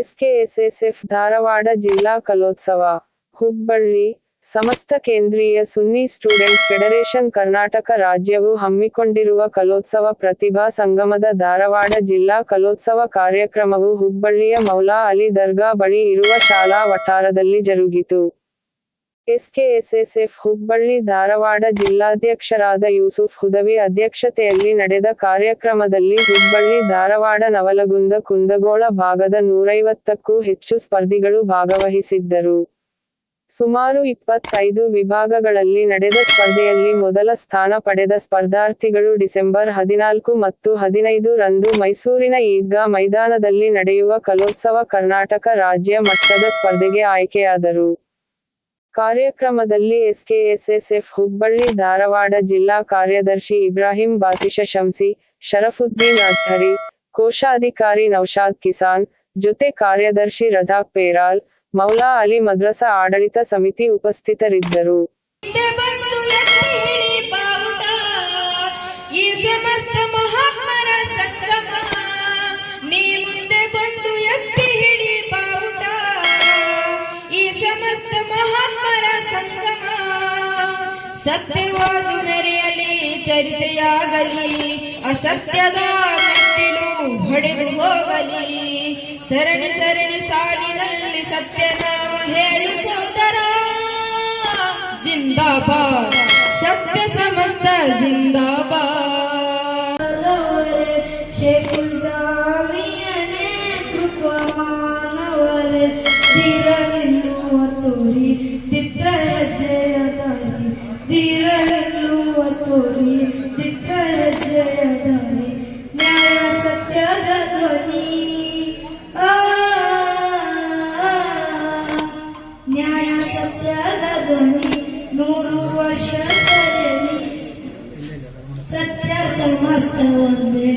SKSSF Dharwad ಜಿಲ್ಲಾ ಕಲೋತ್ಸವ, ಹುಬ್ಬಳ್ಳಿ, ಸಮಸ್ತ ಕೇಂದ್ರೀಯ ಸುನ್ನಿ ಸ್ಟೂಡೆಂಟ್ ಫೆಡರೇಷನ್ ಕರ್ನಾಟಕ ರಾಜ್ಯವು ಹಮ್ಮಿಕೊಂಡಿರುವ ಕಲೋತ್ಸವ ಪ್ರತಿಭಾ ಸಂಗಮದ ಧಾರವಾಡ ಜಿಲ್ಲಾ ಕಲೋತ್ಸವ ಕಾರ್ಯಕ್ರಮವು ಹುಬ್ಬಳ್ಳಿಯ ಮೌಲಾ ಅಲಿ ದರ್ಗಾ ಬಳಿ ಇರುವ ಶಾಲಾ ವಠಾರದಲ್ಲಿ ಜರುಗಿತು. ಎಸ್ಕೆಎಸ್ಎಸ್ಎಫ್ ಹುಬ್ಬಳ್ಳಿ ಧಾರವಾಡ ಜಿಲ್ಲಾಧ್ಯಕ್ಷರಾದ ಯೂಸುಫ್ ಹುದವಿ ಅಧ್ಯಕ್ಷತೆಯಲ್ಲಿ ನಡೆದ ಕಾರ್ಯಕ್ರಮದಲ್ಲಿ ಹುಬ್ಬಳ್ಳಿ ಧಾರವಾಡ ನವಲಗುಂದ ಕುಂದಗೋಳ ಭಾಗದ ನೂರೈವತ್ತಕ್ಕೂ ಹೆಚ್ಚು ಸ್ಪರ್ಧಿಗಳು ಭಾಗವಹಿಸಿದ್ದರು. ಸುಮಾರು ಇಪ್ಪತ್ತೈದು ವಿಭಾಗಗಳಲ್ಲಿ ನಡೆದ ಸ್ಪರ್ಧೆಯಲ್ಲಿ ಮೊದಲ ಸ್ಥಾನ ಪಡೆದ ಸ್ಪರ್ಧಾರ್ಥಿಗಳು ಡಿಸೆಂಬರ್ ಹದಿನಾಲ್ಕು ಮತ್ತು ಹದಿನೈದು ರಂದು ಮೈಸೂರಿನ ಈದ್ಗಾ ಮೈದಾನದಲ್ಲಿ ನಡೆಯುವ ಕಲೋತ್ಸವ ಕರ್ನಾಟಕ ರಾಜ್ಯ ಮಟ್ಟದ ಸ್ಪರ್ಧೆಗೆ ಆಯ್ಕೆಯಾದರು. ಕಾರ್ಯಕ್ರಮದಲ್ಲಿ ಎಸ್ಕೆಎಸ್ಎಸ್ಎಫ್ ಹುಬ್ಬಳ್ಳಿ, ಧಾರವಾಡ ಜಿಲ್ಲಾ ಕಾರ್ಯದರ್ಶಿ ಇಬ್ರಾಹಿಂ ಬಾತಿಶ ಶಂಸಿ, ಶರಫುದ್ದೀನ್ ಅದ್ಹರಿ ಕೋಶಾಧಿಕಾರಿ ನೌಶಾದ್ ಕಿಸಾನ್, ಜೊತೆ ಕಾರ್ಯದರ್ಶಿ ರಜಾಕ್ ಪೇರಾಲ್, ಮೌಲಾ ಅಲಿ ಮದ್ರಸಾ ಆಡಳಿತ ಸಮಿತಿ ಉಪಸ್ಥಿತರಿದ್ದರು. ಈ ಸಮಸ್ತ ಸತ್ಯವಾದು ಮೆರೆಯಲಿ, ಚರಿತೆಯಾಗಲಿ, ಅಸತ್ಯದ ಮೆಟ್ಟಿಲು ಹೊಡೆದು ಹೋಗಲಿ. ಸರಣಿ ಸರಣಿ ಸಾಲಿನಲ್ಲಿ ಸತ್ಯ ನಾಮ ಹೇಳು ಸೋದರ, ಜಿಂದಾಬಾದ್. कोणी विठ्ठल जयधनी न्याय सत्यद ध्वनी. न्याय सत्यद ध्वनी नूरू वर्ष सत्य समस्त वंदे.